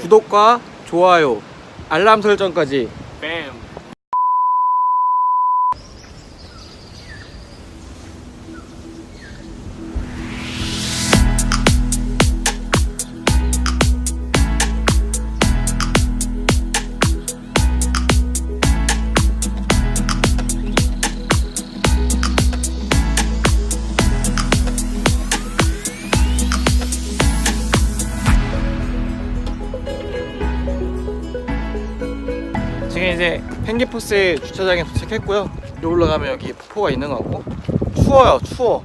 구독과 좋아요, 알람 설정까지 뱀. 지금 이제 pen기포스 주차장에 도착했고요. 여기 올라가면 여기 폭포가 있는 것 같고 추워요, 추워.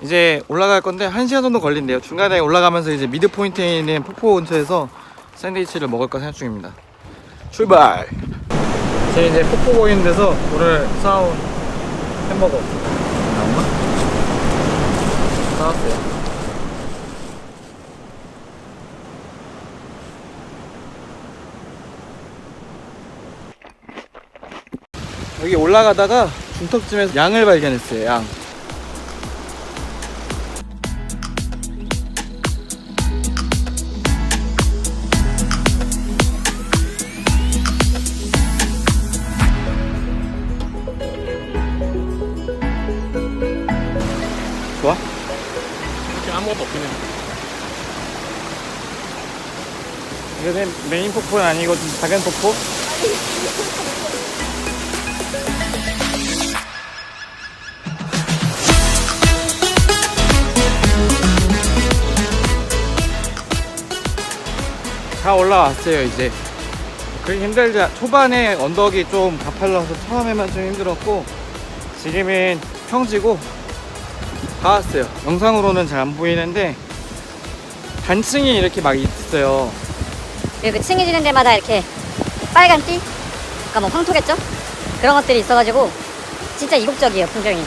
이제 올라갈 건데 한 시간 정도 걸린대요. 중간에 올라가면서 이제 미드 포인트에 있는 폭포 근처에서 샌드위치를 먹을까 생각 중입니다. 출발. 제 이제 폭포 보이는 데서 오늘 사온 햄버거 나오나? 사왔어요. 여기 올라가다가 중턱쯤에서 양을 발견했어요. 양. 좋아? 이렇게 아무것도 없긴 해. 이거는 메인 폭포는 아니고 좀 작은 폭포? 다 올라왔어요 이제 그렇게 힘들지 않- 초반에 언덕이 좀 가팔라서 처음에만 좀 힘들었고 지금은 평지고 다 왔어요 영상으로는 잘 안 보이는데 단층이 이렇게 막 있어요 그리고 층해지는 데마다 이렇게 빨간 띠? 그러니까 뭐 황토겠죠? 그런 것들이 있어가지고 진짜 이국적이에요 풍경이